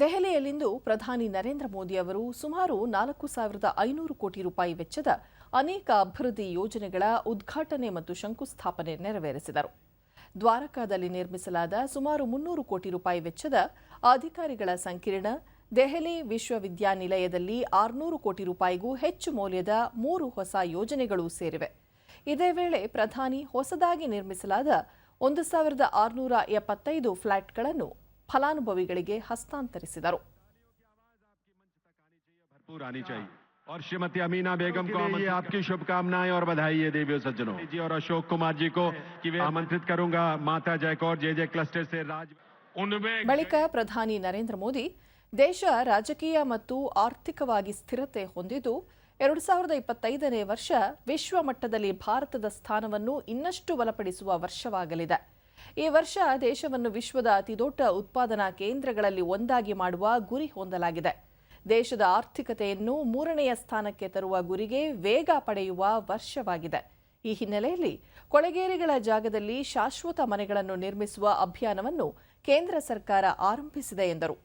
ದೆಹಲಿಯಲ್ಲಿಂದು ಪ್ರಧಾನಿ ನರೇಂದ್ರ ಮೋದಿ ಅವರು ಸುಮಾರು ನಾಲ್ಕು ಸಾವಿರದ ಐನೂರು ಕೋಟಿ ರೂಪಾಯಿ ವೆಚ್ಚದ ಅನೇಕ ಅಭಿವೃದ್ಧಿ ಯೋಜನೆಗಳ ಉದ್ಘಾಟನೆ ಮತ್ತು ಶಂಕುಸ್ಥಾಪನೆ ನೆರವೇರಿಸಿದರು. ದ್ವಾರಕಾದಲ್ಲಿ ನಿರ್ಮಿಸಲಾದ ಸುಮಾರು ಮುನ್ನೂರು ಕೋಟಿ ರೂಪಾಯಿ ವೆಚ್ಚದ ಅಧಿಕಾರಿಗಳ ಸಂಕೀರ್ಣ, ದೆಹಲಿ ವಿಶ್ವವಿದ್ಯಾನಿಲಯದಲ್ಲಿ ಆರುನೂರು ಕೋಟಿ ರೂಪಾಯಿಗೂ ಹೆಚ್ಚು ಮೌಲ್ಯದ ಮೂರು ಹೊಸ ಯೋಜನೆಗಳು ಸೇರಿವೆ. ಇದೇ ವೇಳೆ ಪ್ರಧಾನಿ ಹೊಸದಾಗಿ ನಿರ್ಮಿಸಲಾದ ಒಂದು ಸಾವಿರದ ಆರುನೂರ ಎಪ್ಪತ್ತೈದು ಫ್ಲಾಟ್ಗಳನ್ನು ಫಲಾನುಭವಿಗಳಿಗೆ ಹಸ್ತಾಂತರಿಸಿದರು भरपूर आनी चाहिए और श्रीमती अमीना बेगम को ये आपकी शुभकामनाएं और बधाई है देवियों सज्जनों जी और अशोक कुमार जी को कि वे आमंत्रित करूंगा माता जयकौर जे जे क्लस्टर से राज उनमें ಬಳಿಕ ಪ್ರಧಾನಿ ನರೇಂದ್ರ ಮೋದಿ ದೇಶ ರಾಜಕೀಯ ಮತ್ತು ಆರ್ಥಿಕವಾಗಿ ಸ್ಥಿರತೆ ಹೊಂದಿದ್ದು ಎರಡು ಸಾವಿರದ ಇಪ್ಪತ್ತೈದನೇ ವರ್ಷ ವಿಶ್ವ ಮಟ್ಟದಲ್ಲಿ ಭಾರತದ ಸ್ಥಾನವನ್ನು ಇನ್ನಷ್ಟು ಬಲಪಡಿಸುವ ವರ್ಷವಾಗಲಿದೆ ಈ ವರ್ಷ ದೇಶವನ್ನು ವಿಶ್ವದ ಅತಿದೊಡ್ಡ ಉತ್ಪಾದನಾ ಕೇಂದ್ರಗಳಲ್ಲಿ ಒಂದಾಗಿ ಮಾಡುವ ಗುರಿ ಹೊಂದಲಾಗಿದೆ. ದೇಶದ ಆರ್ಥಿಕತೆಯನ್ನು ಮೂರನೆಯ ಸ್ಥಾನಕ್ಕೆ ತರುವ ಗುರಿಗೆ ವೇಗ ಪಡೆಯುವ ವರ್ಷವಾಗಿದೆ. ಈ ಹಿನ್ನೆಲೆಯಲ್ಲಿ ಕೊಳೆಗೇರಿಗಳ ಜಾಗದಲ್ಲಿ ಶಾಶ್ವತ ಮನೆಗಳನ್ನು ನಿರ್ಮಿಸುವ ಅಭಿಯಾನವನ್ನು ಕೇಂದ್ರ ಸರ್ಕಾರ ಆರಂಭಿಸಿದೆ ಎಂದರು.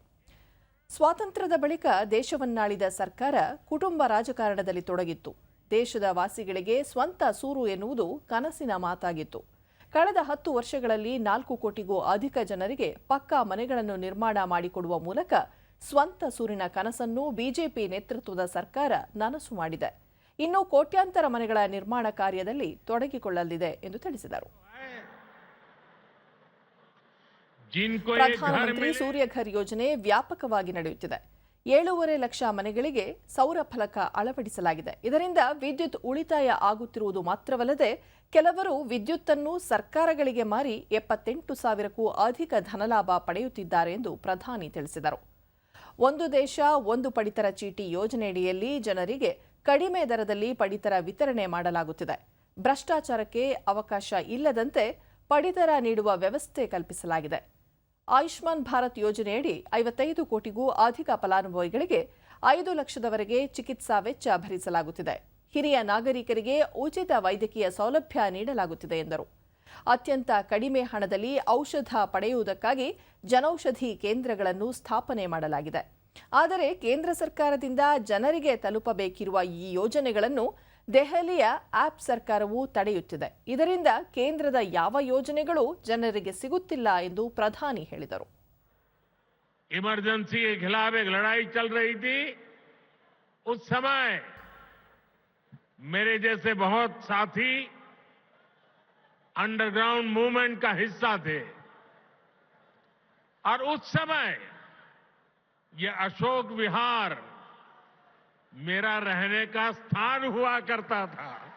ಸ್ವಾತಂತ್ರ್ಯದ ಬಳಿಕ ದೇಶವನ್ನಾಳಿದ ಸರ್ಕಾರ ಕುಟುಂಬ ರಾಜಕಾರಣದಲ್ಲಿ ತೊಡಗಿತ್ತು. ದೇಶದ ವಾಸಿಗಳಿಗೆ ಸ್ವಂತ ಸೂರು ಎನ್ನುವುದು ಕನಸಿನ ಮಾತಾಗಿತ್ತು. ಕಳೆದ ಹತ್ತು ವರ್ಷಗಳಲ್ಲಿ ನಾಲ್ಕು ಕೋಟಿಗೂ ಅಧಿಕ ಜನರಿಗೆ ಪಕ್ಕಾ ಮನೆಗಳನ್ನು ನಿರ್ಮಾಣ ಮಾಡಿಕೊಡುವ ಮೂಲಕ ಸ್ವಂತ ಸೂರಿನ ಕನಸನ್ನು ಬಿಜೆಪಿ ನೇತೃತ್ವದ ಸರ್ಕಾರ ನನಸು ಮಾಡಿದೆ. ಇನ್ನು ಕೋಟ್ಯಾಂತರ ಮನೆಗಳ ನಿರ್ಮಾಣ ಕಾರ್ಯದಲ್ಲಿ ತೊಡಗಿಕೊಳ್ಳಲಿದೆ ಎಂದು ತಿಳಿಸಿದರು. ಪ್ರಧಾನಮಂತ್ರಿ ಸೂರ್ಯಘರ್ ಯೋಜನೆ ವ್ಯಾಪಕವಾಗಿ ನಡೆಯುತ್ತಿದೆ. ಏಳೂವರೆ ಲಕ್ಷ ಮನೆಗಳಿಗೆ ಸೌರ ಫಲಕ ಅಳವಡಿಸಲಾಗಿದೆ. ಇದರಿಂದ ವಿದ್ಯುತ್ ಉಳಿತಾಯ ಆಗುತ್ತಿರುವುದು ಮಾತ್ರವಲ್ಲದೆ ಕೆಲವರು ವಿದ್ಯುತ್ತನ್ನು ಸರ್ಕಾರಗಳಿಗೆ ಮಾರಿ ಎಪ್ಪತ್ತೆಂಟು ಸಾವಿರಕ್ಕೂ ಅಧಿಕ ಧನಲಾಭ ಪಡೆಯುತ್ತಿದ್ದಾರೆ ಎಂದು ಪ್ರಧಾನಿ ತಿಳಿಸಿದರು. ಒಂದು ದೇಶ, ಒಂದು ಪಡಿತರ ಚೀಟಿ ಯೋಜನೆಯಡಿಯಲ್ಲಿ ಜನರಿಗೆ ಕಡಿಮೆ ದರದಲ್ಲಿ ಪಡಿತರ ವಿತರಣೆ ಮಾಡಲಾಗುತ್ತಿದೆ. ಭ್ರಷ್ಟಾಚಾರಕ್ಕೆ ಅವಕಾಶ ಇಲ್ಲದಂತೆ ಪಡಿತರ ನೀಡುವ ವ್ಯವಸ್ಥೆ ಕಲ್ಪಿಸಲಾಗಿದೆ. ಆಯುಷ್ಮಾನ್ ಭಾರತ್ ಯೋಜನೆಯಡಿ ಐವತ್ತೈದು ಕೋಟಿಗೂ ಅಧಿಕ ಫಲಾನುಭವಿಗಳಿಗೆ ಐದು ಲಕ್ಷದವರೆಗೆ ಚಿಕಿತ್ಸಾ ವೆಚ್ಚ ಭರಿಸಲಾಗುತ್ತಿದೆ. ಹಿರಿಯ ನಾಗರಿಕರಿಗೆ ಉಚಿತ ವೈದ್ಯಕೀಯ ಸೌಲಭ್ಯ ನೀಡಲಾಗುತ್ತಿದೆ ಎಂದರು. ಅತ್ಯಂತ ಕಡಿಮೆ ಹಣದಲ್ಲಿ ಔಷಧ ಪಡೆಯುವುದಕ್ಕಾಗಿ ಜನೌಷಧಿ ಕೇಂದ್ರಗಳನ್ನು ಸ್ಥಾಪನೆ ಮಾಡಲಾಗಿದೆ. ಆದರೆ ಕೇಂದ್ರ ಸರ್ಕಾರದಿಂದ ಜನರಿಗೆ ತಲುಪಬೇಕಿರುವ ಈ ಯೋಜನೆಗಳನ್ನು ದೆಹಲಿಯ ಆಪ್ ಸರ್ಕಾರವು ತಡೆಯುತ್ತಿದೆ ಇದರಿಂದ ಕೇಂದ್ರದ ಯಾವ ಯೋಜನೆಗಳು ಜನರಿಗೆ ಸಿಗುತ್ತಿಲ್ಲ ಎಂದು ಪ್ರಧಾನಿ ಹೇಳಿದರು इमरजेंसी के खिलाफ एक लड़ाई चल रही थी उस समय मेरे जैसे बहुत साथी अंडरग्राउंड मूवमेंट का हिस्सा थे और उस समय ये अशोक विहार मेरा रहने का स्थान हुआ करता था।